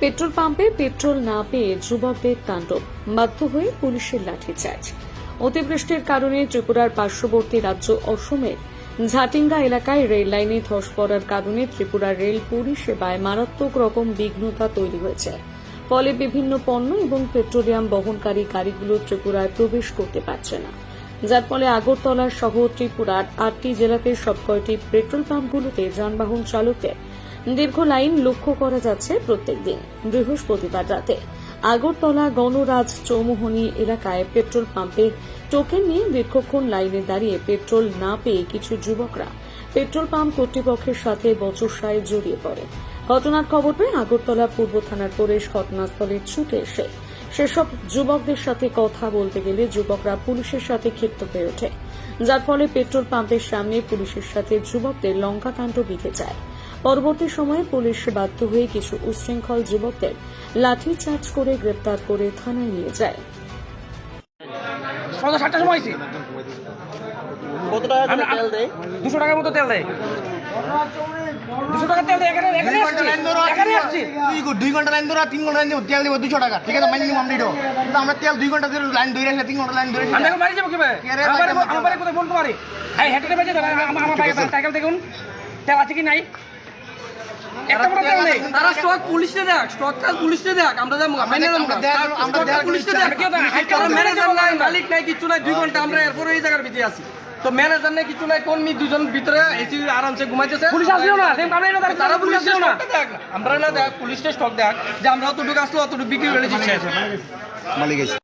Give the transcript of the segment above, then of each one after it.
Petrol পাম্পে petrol না পেয়ে যুবকদের তাণ্ডব, বাধ্য হয়ে পুলিশের লাঠিচার্জ। অতিবৃষ্টির কারণে ত্রিপুরার পার্শ্ববর্তী রাজ্য অসমের ঝাটিঙ্গা এলাকায় রেল লাইনে ধস পড়ার কারণে ত্রিপুরা রেল পরিষেবায় মারাত্মক রকম বিঘ্নতা তৈরি হয়েছে। ফলে বিভিন্ন পণ্য এবং পেট্রোলিয়াম বহনকারী গাড়িগুলো ত্রিপুরায় প্রবেশ করতে পারছে না। যার ফলে আগরতলা সহ ত্রিপুরার আটটি জেলাতে সবকয়টি পেট্রোল পাম্পগুলোতে যানবাহন চালকদের দীর্ঘ লাইন লক্ষ্য করা যাচ্ছে প্রত্যেক দিন বৃহস্পতিবার রাতে। আগরতলা গণরাজ চৌমোহনী এলাকায় পেট্রোল পাম্পে টোকেন নিয়ে দীর্ঘক্ষণ লাইনে দাঁড়িয়ে পেট্রোল না পেয়ে কিছু যুবকরা পেট্রোল পাম্প কর্তৃপক্ষের সাথে বচসায় জড়িয়ে পড়ে। ঘটনার খবর পেয়ে আগরতলা পূর্ব থানার পুলিশ ঘটনাস্থলে ছুটে এসে সেসব যুবকদের সাথে কথা বলতে গেলে যুবকরা পুলিশের সাথে ক্ষিপ্ত হয়ে ওঠে। যার ফলে পেট্রোল পাম্পের সামনে পুলিশের সাথে যুবকদের লঙ্কাকাণ্ড বিধে যায়। পরবর্তী সময়ে পুলিশ বাধ্য হয়ে কিছু উচ্ছৃঙ্খল যুবকদের লাঠিচার্জ করে গ্রেপ্তার করে থানায় নিয়ে যায়। সন্ধ্যা সাতটার সময় আইছি। কত টাকা তেল দেয়? দুশো টাকার মতো তেল দেয়। দুশো টাকার তেল দেয় এখানে এখানে এখানে আসছি। দুই ঘণ্টা লাইন ধরো তিন ঘণ্টা লাইন দেবো তেল দেবো দুশো টাকা। ঠিক আছে মাইনে নিবো আমরা কিন্তু আমরা তেল দুই ঘণ্টা ধরে লাইন ধরে রাখলে তিন ঘণ্টা লাইন ধরে আমি এখন বাড়ি যাব কীভাবে? আমার বাড়ি বাড়ি আমার কোথায় ফোন তোমারে হ্যাঁ হেঁটে বেজে আমার আমার বাইক সাইকেল দেখুন। তেল আছে কি নাই? একটা বড় নেই। তারা স্টক পুলিশে দেখ স্টকটা পুলিশে দেখ আমরা যাব মেনে আমরা দেখ- আমরা দেখ পুলিশে পুলিশে দেখ। আমি কেউ দেখ- হাইট কারণ করে ম্যানেজার নাই মালিক নাই কিছু নাই দুই ঘণ্টা আমরা এরপরে এই জায়গার ভিতরে আছি। তো ম্যানেজার নাই কিছু নাই কর্মী দুজন ভিতরে এসি আরামসে ঘুমাইতেছে। পুলিশ আসলেও না সেম আমরা এনে তারা পুলিশ আসলেও না। দেখ। আমরা না দেখ পুলিশের স্টক দেখ যে আমরা অতটুকু আসলো অতটুকু বিক্রি করে দিচ্ছি। মালিক আছে।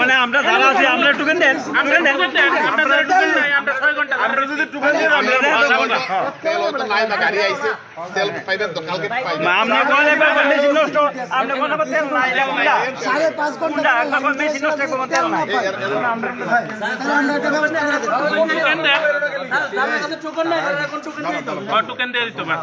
মানে আমরা যারা আছি আমরা টুকেন দেন। আমরা দেন। আমরা টুকেন নাই আমরা 6 ঘণ্টা আমরা যদি টুকান দিই আমরা তেল হয়তো নাই বা গাড়ি আইছে তেল পাইবেন তো কালকে পাইবেন। আমরা বলে বা মেশিন নষ্ট আমরা কোনো তেল নাই লাগা সাড়ে পাঁচ ঘণ্টা আমরা মেশিন নষ্ট কোনো তেল নাই। আমরা একটা ব্যবস্থা করে দেবো। টুকেন দেন। কাছে টোকন নাই এখন টোকন দিয়ে দিতে হবে। টুকেন দিয়ে দিতে পারে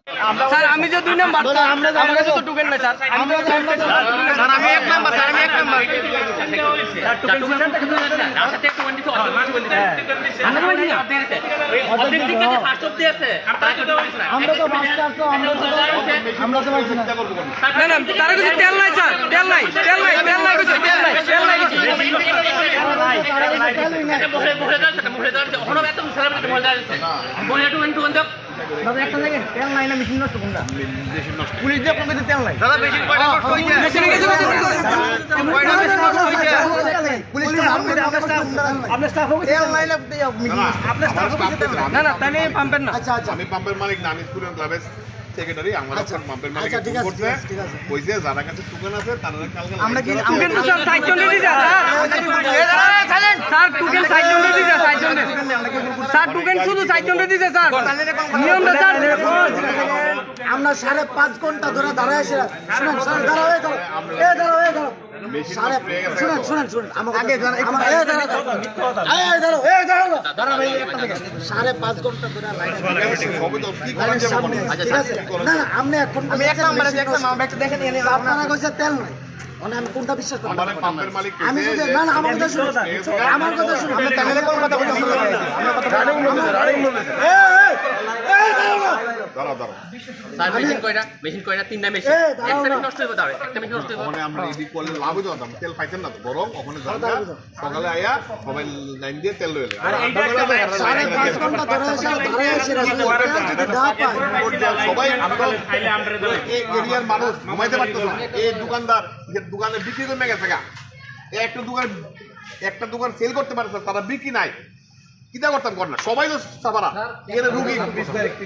স্যার আমি যে দুই নাম্বার আমার কাছে তো টোকেন নাই স্যার আমি তো স্যার আমি এক নাম্বার স্যার আমি এক নাম্বার আমরা তো বাসটা আসতো আমরা তো আমরা তো পাইছি না না না তার কাছে তেল নাই স্যার তেল নাই তেল নাই তেল নাই কইছে তেল নাই তেল নাই কইছে। দাদা একটা সেকেন্ড তেল নাই না মেশিন নষ্ট কোনটা? পুলিশ দিয়ে কোন কিছু তেল নাই। দাদা মেশিন কয়টা নষ্ট হইছে মেশিনে গেছে কত কয়টা নষ্ট হইছে পুলিশ তো আমরা আপনার স্টাফ হবে তেল নাই। না আপনার স্টাফ হবে না না তাই পাম্পের না। আচ্ছা আচ্ছা। আমি পাম্পের মালিক না আমি স্কুলের ক্লাবের সেক্রেটারি আমার। এখন পাম্পের মালিক ঠিক আছে, করছে ঠিক আছে, ঠিক আছে। কইছে যারা কাছে টুকান আছে তারা কালকে আমরা কি- আমরা তো স্যার সাইজন দিছে স্যার স্যার টোকেন সাইজন দিছে সাইজন স্যার টোকেন শুধু সাইজন দিছে স্যার। নিয়মটা স্যার। আমরা সাড়ে পাঁচ ঘণ্টা ধরে দাঁড়ায় আসে শুনেন স্যার দাঁড়াও এই দাঁড়াও। এ দাঁড়াও এই দাঁড়াও। মেশিন সাড়ে পাঁচ ঘণ্টা ধরে করা না না আপনি এখন আপনারা কইছে তেল নাই। মানে আমি কোনটা বিশ্বাস করব আমার আমি যদি না না আমার কথা শুনুন। আমার কথা শুনুন। আমরা আমরা দাঁড়াও দাঁড়াও। স্যার মেশিন কয়টা? মেশিন কয়টা? তিনটা মেশিন একটা মেশিন নষ্ট হইব একটা মেশিন নষ্ট হইব। আমরা এদিক করলে লাভ হইতো না তেল পাইতেন না তো? বরং ওখানে যান সকালে আয়া সবাই লাইন দিয়ে তেল লইলে সাড়ে পাঁচ ঘণ্টা ধরে এসে দাঁড়ায় আসে তেল যদি না পায়। সবাই আমরা এই এরিয়ার মানুষ ঘুমাইতে পারতেছে না। এই দোকানদার যে দোকানে বিক্রি করে গেছে গা। একটা দোকান একটা দোকান সেল করতে পারছে তারা বিক্রি নাই। কিতা করতাম কর না সবাই তো সাবারা। এখানে রুগী একটু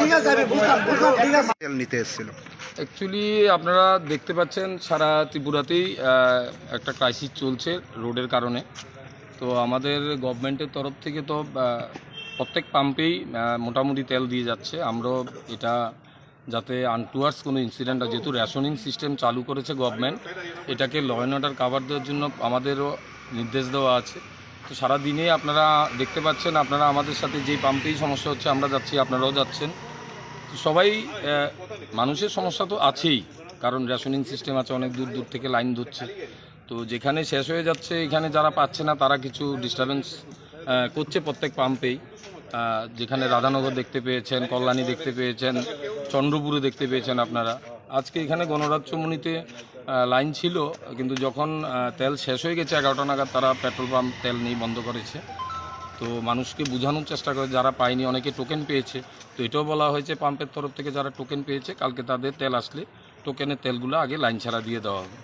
ঠিক আছে আমি বুঝলাম বুঝলাম ঠিক আছে। নিতে এসেছিল। অ্যাকচুয়ালি আপনারা দেখতে পাচ্ছেন সারা ত্রিপুরাতেই একটা ক্রাইসিস চলছে রোডের কারণে। তো আমাদের গভর্নমেন্টের তরফ থেকে তো প্রত্যেক পাম্পেই মোটামুটি তেল দিয়ে যাচ্ছে। আমরাও এটা যাতে আনটুয়ার্স কোনো ইনসিডেন্ট যেহেতু রেশনিং সিস্টেম চালু করেছে গভর্নমেন্ট এটাকে ল অ্যান্ড অর্ডার কাভার দেওয়ার জন্য আমাদেরও নির্দেশ দেওয়া আছে। তো সারা দিনে আপনারা দেখতে পাচ্ছেন, আপনারা আমাদের সাথে যেই পাম্পেই সমস্যা হচ্ছে, আমরা যাচ্ছি, আপনারাও যাচ্ছেন। সবাই মানুষের সমস্যা তো আছেই, কারণ রেশনিং সিস্টেম আছে, অনেক দূর দূর থেকে লাইন ধরছে। তো যেখানে শেষ হয়ে যাচ্ছে, এখানে যারা পাচ্ছে না, তারা কিছু ডিস্টারবেন্স করছে প্রত্যেক পাম্পেই যেখানে রাধানগর দেখতে পেয়েছেন, কল্যাণী দেখতে পেয়েছেন চন্দ্রপুরে দেখতে পেয়েছেন আপনারা। আজকে এখানে গণরাজ্যমণিতে লাইন ছিল কিন্তু যখন তেল শেষ হয়ে গেছে এগারোটা নাগাদ তারা পেট্রোল পাম্প তেল নেই বন্ধ করেছে। তো মানুষকে বোঝানোর চেষ্টা করে যারা পায়নি অনেকে টোকেন পেয়েছে। তো এটাও বলা হয়েছে পাম্পের তরফ থেকে যারা টোকেন পেয়েছে কালকে তাদের তেল আসলে টোকেনের তেলগুলো আগে লাইন ছাড়া দিয়ে দেওয়া হবে।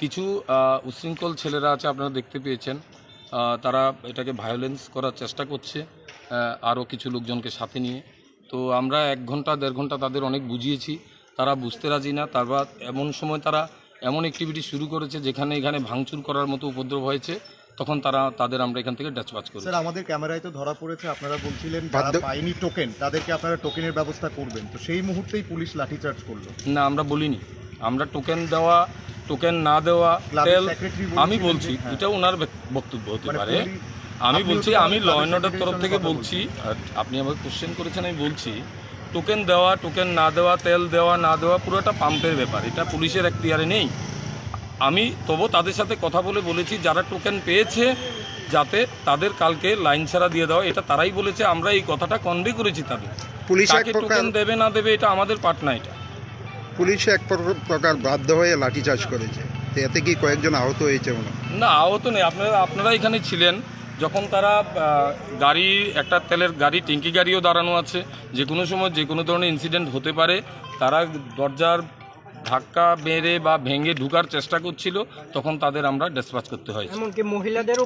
কিছু আহ, উচ্ছৃঙ্খল ছেলেরা আছে আপনারা দেখতে পেয়েছেন। তারা এটাকে ভায়োলেন্স করার চেষ্টা করছে আরও কিছু লোকজনকে সাথে নিয়ে। তো আমরা এক ঘণ্টা দেড় ঘণ্টা তাদের অনেক বুঝিয়েছি। তারা বুঝতে রাজি না। তারপর এমন সময় তারা এমন অ্যাক্টিভিটি শুরু করেছে যেখানে এখানে ভাঙচুর করার মতো উপদ্রব হয়েছে তখন তারা তাদের আমরা এখান থেকে ড্যাচপাচ করি স্যার আমাদের ক্যামেরায় তো ধরা পড়েছে। আপনারা বলছিলেন যারা পায়নি টোকেন তাদেরকে আপনারা টোকেনের ব্যবস্থা করবেন। তো সেই মুহূর্তেই পুলিশ লাঠিচার্জ করল। না আমরা বলিনি। আমরা টোকেন দেওয়া টোকেন না দেওয়া আমি বলছি হ্যাঁ। এটা ওনার বক্তব্য হতে মানে পারে। আমি বলছি আমি ল অ্যান্ড অর্ডার তরফ থেকে বলছি আর আপনি আমাকে কোশ্চেন করেছেন আমি বলছি টোকেন দেওয়া টোকেন না দেওয়া তেল দেওয়া না দেওয়া পুরোটা পাম্পের ব্যাপার এটা পুলিশের এখতিয়ারে নেই। আমি তবু তাদের সাথে কথা বলে বলেছি যারা টোকেন পেয়েছে যাতে তাদের কালকে লাইন ছাড়া দিয়ে দেওয়া এটা তারাই বলেছে আমরা এই কথাটা কনভে করেছি তাদের। পুলিশ এক কাকে প্রকার টোকেন দেবে না দেবে এটা আমাদের পার্ট না এটা। পুলিশ এক প্রকার- প্রকার বাধ্য হয়ে লাঠিচার্জ করেছে। এতে কি কয়েকজন আহত হয়েছে না আহত নেই আপনারা আপনারা এখানে ছিলেন যখন তারা গাড়ি, একটা তেলের গাড়ি, ট্যাঙ্কি গাড়িও দাঁড়ানো আছে, যে কোনো সময় যে কোনো ধরনের ইনসিডেন্ট হতে পারে, তারা দরজার ধাক্কা মেরে বা ভেঙে ঢুকার চেষ্টা করছিল, তখন তাদের আমরা ডিসপাচ করতে হয় এমনকি মহিলাদেরও